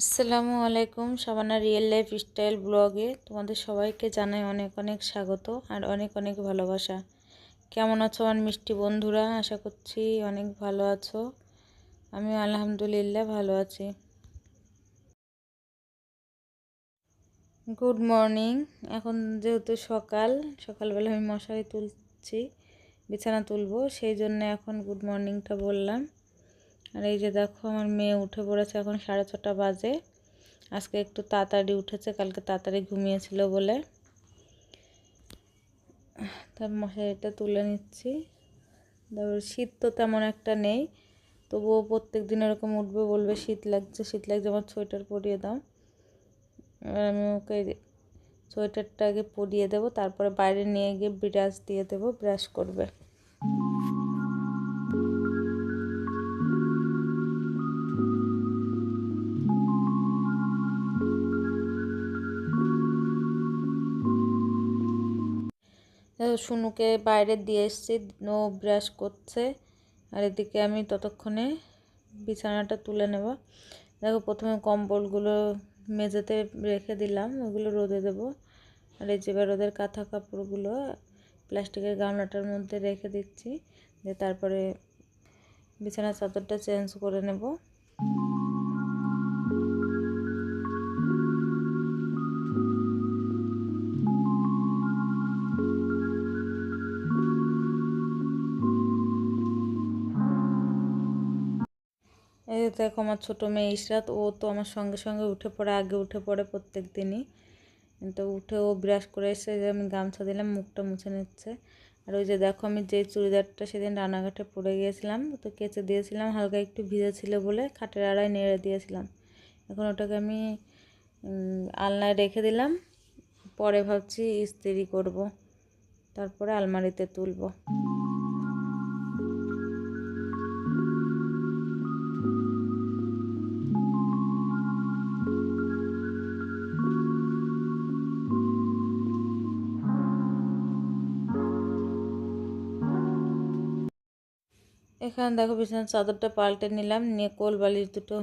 আসসালামু আলাইকুম, Shabana real life style ব্লগে তোমাদের সবাইকে জানাই অনেক অনেক স্বাগত আর অনেক অনেক ভালোবাসা। কেমন আছো আমার মিষ্টি বন্ধুরা? আশা করছি অনেক ভালো আছো। আমি আলহামদুলিল্লাহ ভালো আছি। গুড মর্নিং এখন যেহেতু সকাল, সকালবেলা আমি মশারি তুলছি, বিছানা তুলবো, সেই জন্য এখন গুড মর্নিংটা বললাম। আর এই যে দেখো আমার মেয়ে উঠে পড়েছে এখন সাড়ে ছটা বাজে। আজকে একটু তাড়াতাড়ি উঠেছে, কালকে তাড়াতাড়ি ঘুমিয়েছিল বলে। তার মশারিটা তুলে নিচ্ছি। তারপর শীত তো তেমন একটা নেই, তবুও প্রত্যেক দিন এরকম উঠবে বলবে, শীত লাগছে শীত লাগছে, আমার সোয়েটার পরিয়ে দাও। এবার আমি ওকে সোয়েটারটা আগে পরিয়ে দেবো, তারপরে বাইরে নিয়ে গিয়ে ব্রাশ দিয়ে দেবো, ব্রাশ করবে। শুনুকে বাইরে দিয়ে এসছি। নো ব্রাশ করছে। আর এদিকে আমি ততক্ষণে বিছানাটা তুলে নেব। দেখো, প্রথমে কম্বলগুলো মেঝেতে রেখে দিলাম, ওগুলো রোদে দেবো। আর এই যে রোদের কাঁথা কাপড়গুলো প্লাস্টিকের গামলাটার মধ্যে রেখে দিচ্ছি। দিয়ে তারপরে বিছানার চাদরটা চেঞ্জ করে নেব। দেখো আমার ছোটো মেয়ে ইশরাত, ও তো আমার সঙ্গে সঙ্গে উঠে পড়ে, আগে উঠে পড়ে প্রত্যেক দিনই তো উঠে ও ব্রাশ করে এসে যে আমি গামছা দিলাম, মুখটা মুছে নিচ্ছে। আর ওই যে দেখো আমি যে চুড়িদারটা সেদিন রান্নাঘাটে পরে গিয়েছিলাম, তো কেচে দিয়েছিলাম, হালকা একটু ভিজে ছিল বলে খাটের আড়ায় নেড়ে দিয়েছিলাম। এখন ওটাকে আমি আলনায় রেখে দিলাম। পরে ভাবছি ইস্ত্রি করব, তারপরে আলমারিতে তুলব। এখানে দেখো বিছানার চাদরটা পাল্টে নিলাম, নিয়ে কোল বালিশ দুটো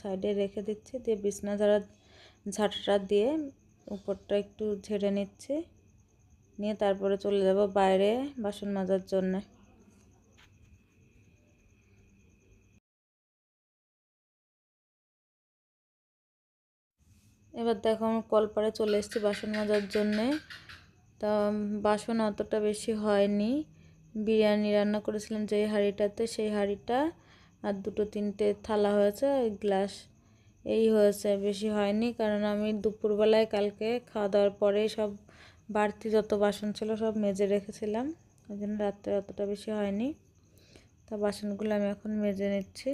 সাইডে রেখে দিচ্ছি, দিয়ে বিছনা ঝাড়া ঝাঁটাটা দিয়ে উপরটা একটু ঝেড়ে নিচ্ছি, নিয়ে তারপরে চলে যাব বাইরে বাসন মাজার জন্য। এবার দেখো আমি কলপাড়ে চলে এসেছি বাসন মাজার জন্যে। তা বাসন অতটা বেশি হয়নি। বিরিয়ানি রান্না করেছিলাম যেই হাঁড়িটাতে, সেই হাঁড়িটা আর দুটো তিনটে থালা হয়েছে গ্লাস। এই হয়েছে, বেশি হয়নি কারণ আমি দুপুরবেলায় কালকে খাওয়া দাওয়ার পরে সব বাড়তি যত বাসন ছিল সব মেজে রেখেছিলাম। ওই জন্য রাত্রে অতটা বেশি হয়নি। তা বাসনগুলো আমি এখন মেজে নিচ্ছি।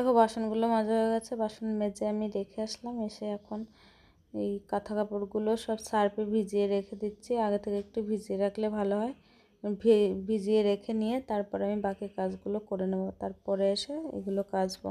দেখো বাসনগুলো মাজা হয়ে গেছে, বাসন মেজে আমি রেখে আসলাম, এসে এখন এই কাঁথা কাপড়গুলো সব সার্ফে ভিজিয়ে রেখে দিচ্ছি, আগে থেকে একটু ভিজিয়ে রাখলে ভালো হয়। ভিজিয়ে রেখে নিয়ে তারপরে আমি বাকি কাজগুলো করে নেব, তারপরে এসে এগুলো কাচবো।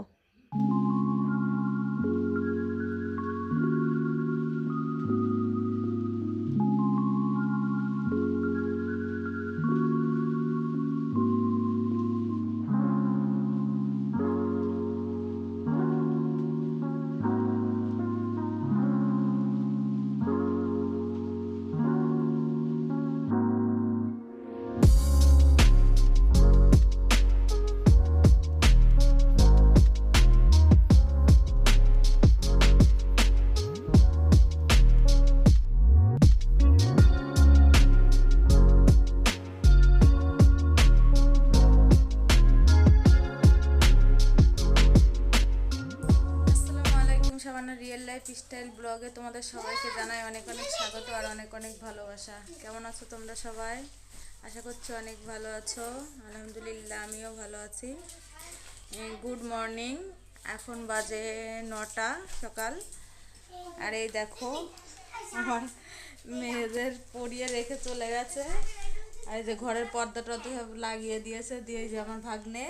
অনেক স্বাগত আর অনেক অনেক ভালোবাসা। কেমন আছো তোমরা সবাই? আশা করছি অনেক ভালো আছো। আলহামদুলিল্লাহ, আমিও ভালো আছি। গুড মর্নিং এখন বাজে নটা সকাল। আর এই দেখো, আমার মেয়েদের পরিয়ে রেখে চলে গেছে। আর এই যে ঘরের পর্দা টর্দা লাগিয়ে দিয়েছে, দিয়ে যে আমার ভাগ্নে।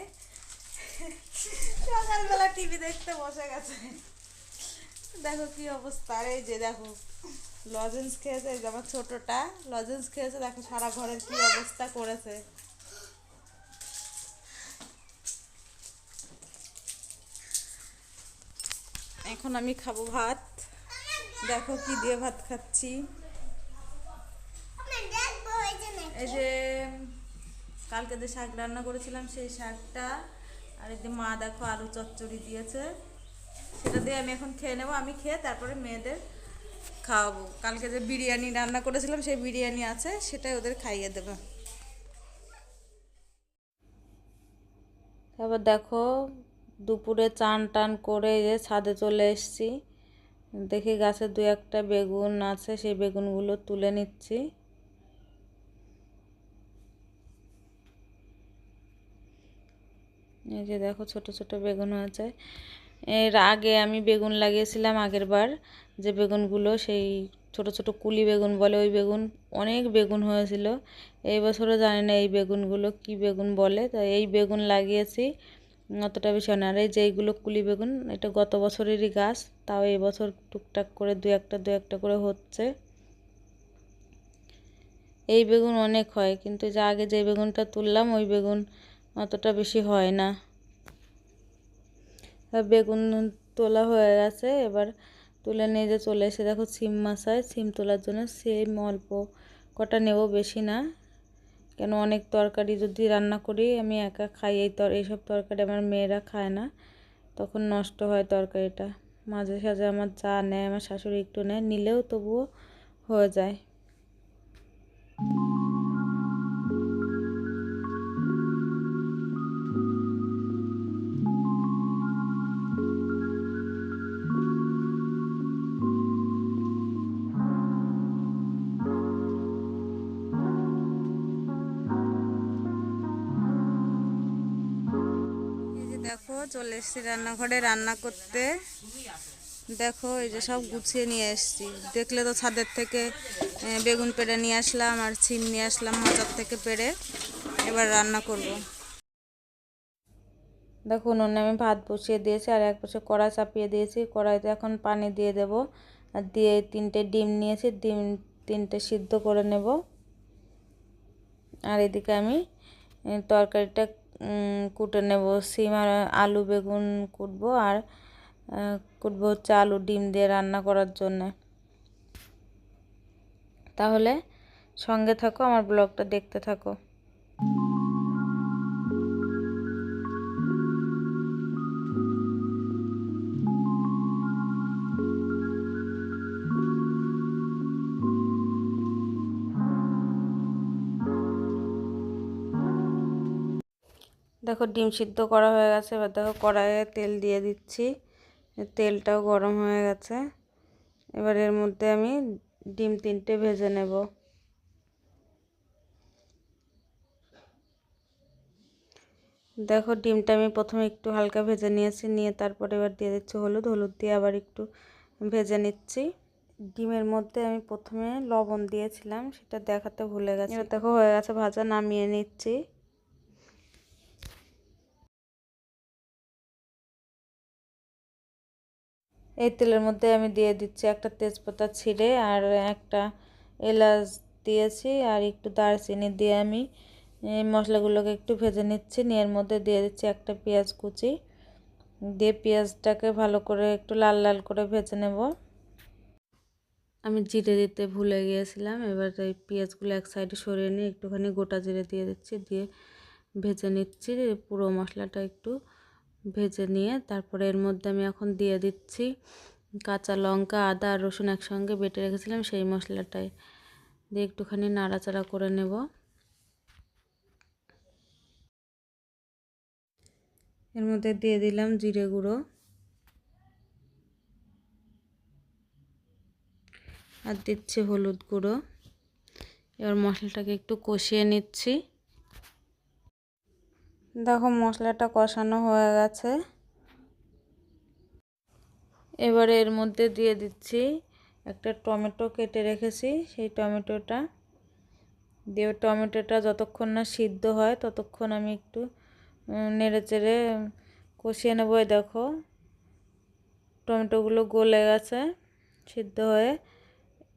সকালবেলা টিভি দেখতে বসে গেছে। দেখো কি অবস্থা, এই যে দেখো লজেন্স খেয়েছে, এই যে আমার ছোটটা লজেন্স খেয়েছে, দেখো সারা ঘরের কি অবস্থা করেছে। এখন আমি খাব ভাত। দেখো কি দিয়ে ভাত খাচ্ছি। এই যে, কালকে যে শাক রান্না করেছিলাম সেই শাকটা, আর এই যে মা দেখো আলু চচ্চড়ি দিয়েছে। সেটা দিয়ে আমি এখন খেয়ে নেব। আমি খেয়ে তারপরে মেয়েদের খাওয়াবো। কালকে যে বিরিয়ানি রান্না করেছিলাম, সেই বিরিয়ানি আছে, সেটাই ওদের খাইয়ে দেবো। তারপর দেখো, দুপুরে চান টান করে যে ছাদে চলে এসেছি। দেখি গাছে দু একটা বেগুন আছে, সেই বেগুনগুলো তুলে নিচ্ছি। এই যে দেখো, ছোট ছোট বেগুন হয়েছে। এর আগে আমি বেগুন লাগিয়েছিলাম আগের বার। যে বেগুনগুলো সেই ছোট ছোট কুলি বেগুন বলে, ওই বেগুন অনেক বেগুন হয়েছিল। এই বছরও জানি না এই বেগুনগুলো কি বেগুন বলে। তাই এই বেগুন লাগিয়েছি, অতটা বেশি হয় না। আর এই যে এইগুলো কুলি বেগুন, এটা গত বছরেরই গাছ, তাও এই বছর টুকটাক করে দু একটা দু একটা করে হচ্ছে। এই বেগুন অনেক হয়, কিন্তু যে আগে যে বেগুনটা তুললাম, ওই বেগুন অতটা বেশি হয় না। বেগুন তোলা হয়ে গেছে, এবার তুলে নিয়ে যে চলে এসে দেখো সিম মাছায় সিম তোলার জন্য সিম অল্প কটা নেব, বেশি না। কেন অনেক তরকারি যদি রান্না করি, আমি একা খাই এই তর, এইসব তরকারি আমার মেয়েরা খায় না। তখন নষ্ট হয় তরকারিটা। মাঝে সাঝে আমার চা নেয়, আমার শাশুড়ি একটু নেয়, নিলেও তবুও হয়ে যায়। চলে এসেছি রান্নাঘরে রান্না করতে। দেখো, এই যে সব গুছিয়ে নিয়ে এসেছি। দেখলে তো ছাদের থেকে বেগুন পেড়ে নিয়ে আসলাম আর ছিম নিয়ে আসলাম মাচার থেকে পেড়ে। এবার রান্না করব। দেখো, উনুনে আমি ভাত বসিয়ে দিয়েছি আর এক পাশে কড়াই চাপিয়ে দিয়েছি। কড়াইতে এখন পানি দিয়ে দেব। আর দিয়ে তিনটে ডিম নিয়েছি, ডিম তিনটে সিদ্ধ করে নেব। আর এদিকে আমি তরকারিটা কুটে নেব সিম আর আলু বেগুন কুটব আর কুটব হচ্ছে আলু ডিম দিয়ে রান্না করার জন্যে। তাহলে সঙ্গে থাকো, আমার ব্লগটা দেখতে থাকো। দেখো ডিম সিদ্ধ করা হয়ে গেছে, এবার দেখো কড়াইয়ে তেল দিয়ে দিচ্ছি। তেলটাও গরম হয়ে গেছে। এবার এর মধ্যে আমি ডিম তিনটে ভেজে নেব। দেখো ডিমটা আমি প্রথমে একটু হালকা ভেজে নিয়েছি, নিয়ে তারপরে এবার দিয়ে দিচ্ছি হলুদ। হলুদ দিয়ে আবার একটু ভেজে নিচ্ছি। ডিমের মধ্যে আমি প্রথমে লবণ দিয়েছিলাম, সেটা দেখাতে ভুলে গেছি। এবার দেখো হয়ে গেছে ভাজা, নামিয়ে নিচ্ছি। এই তেলের মধ্যে আমি দিয়ে দিচ্ছি একটা তেজপাতা ছিঁড়ে আর একটা এলাচ দিয়েছি আর একটু দারচিনি দিয়ে আমি, এই মশলাগুলোকে একটু ভেজে নিচ্ছি। নিয়ে এর মধ্যে দিয়ে দিচ্ছি একটা পেঁয়াজ কুচি। দিয়ে পেঁয়াজটাকে ভালো করে একটু লাল লাল করে ভেজে নেব। আমি জিরে দিতে ভুলে গিয়েছিলাম, এবার এই পেঁয়াজগুলো এক সাইডে সরিয়ে নিয়ে একটুখানি গোটা জিরে দিয়ে দিচ্ছি। দিয়ে ভেজে নিচ্ছি, পুরো মশলাটা একটু ভেজে নিয়ে তারপরে এর মধ্যে আমি এখন দিয়ে দিচ্ছি কাঁচা লঙ্কা, আদা আর রসুন একসঙ্গে বেটে রেখেছিলাম, সেই মশলাটাই। দিয়ে একটুখানি নাড়াচাড়া করে নেব। এর মধ্যে দিয়ে দিলাম জিরে গুঁড়ো। আর দিচ্ছি হলুদ গুঁড়ো। এবার মশলাটাকে একটু কষিয়ে নিচ্ছি। দেখো মশলাটা কষানো হয়ে গেছে। এবারে এর মধ্যে দিয়ে দিচ্ছি একটা টমেটো কেটে রেখেছি, সেই টমেটোটা। দিয়ে টমেটোটা যতক্ষণ না সিদ্ধ হয় ততক্ষণ আমি একটু নেড়ে চেড়ে কষিয়ে নেব দেখো। টমেটোগুলো গলে গেছে, সিদ্ধ হয়ে।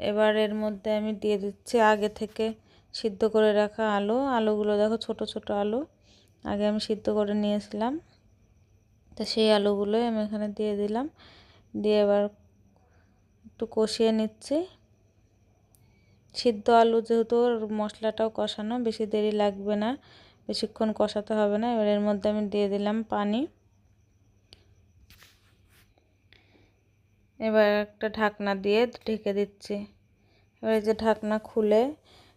এবার এর মধ্যে আমি দিয়ে দিচ্ছি আগে থেকে সিদ্ধ করে রাখা আলু। আলুগুলো দেখো ছোট ছোট আলু। আগে আমি সিদ্ধ করে নিয়েছিলাম। তো সেই আলুগুলোই আমি এখানে দিয়ে দিলাম। দিয়ে এবার একটু কষিয়ে নিচ্ছি। সিদ্ধ আলু যেহেতু মশলাটাও কষানো, বেশি দেরি লাগবে না, বেশিক্ষণ কষাতে হবে না। এবার এর মধ্যে আমি দিয়ে দিলাম পানি। এবার একটা ঢাকনা দিয়ে ঢেকে দিচ্ছি। এবার এই যে ঢাকনা খুলে,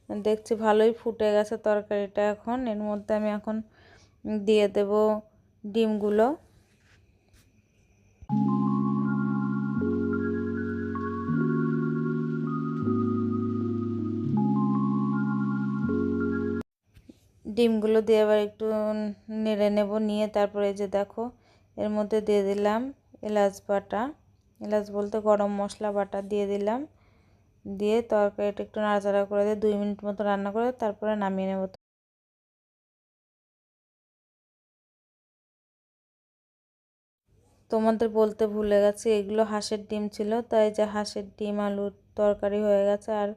দেখছি ভালোই ফুটে গেছে তরকারিটা এখন। এর মধ্যে আমি এখন দিয়ে দেব ডিমগুলো। ডিমগুলো দিয়ে আবার একটু নেড়ে নেব, নিয়ে তারপরে যে দেখো, এর মধ্যে দিয়ে দিলাম এলাচ বাটা। এলাচ বলতে গরম মশলা বাটা দিয়ে দিলাম। দিয়ে তরকারিটা একটু নাড়াচাড়া করে দিয়ে দুই মিনিট মতো রান্না করে তারপরে নামিয়ে নেব। তোমাদের বলতে ভুলে গেছি, এগুলো হাঁসের ডিম ছিল, তাই যে হাঁসের ডিম, আলুর তরকারি হয়ে গেছে আর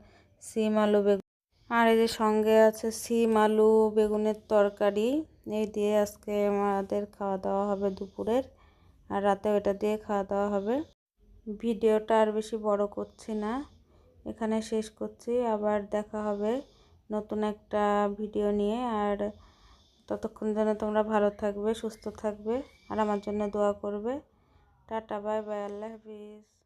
সিম, আলু, বেগুন। আর এই যে সঙ্গে আছে সিম, আলু, বেগুনের তরকারি, এই দিয়ে আজকে আমাদের খাওয়া দাওয়া হবে দুপুরের, আর রাতে এটা দিয়ে খাওয়া দাওয়া হবে। ভিডিওটা আর বেশি বড় করছি না, এখানে শেষ করছি, আবার দেখা হবে নতুন একটা ভিডিও নিয়ে, আর ততক্ষণ যেন তোমরা ভালো থাকবে, সুস্থ থাকবে। আর আমার জন্য দোয়া করবে। টাটা বাই বাই আল্লাহ হাফিজ।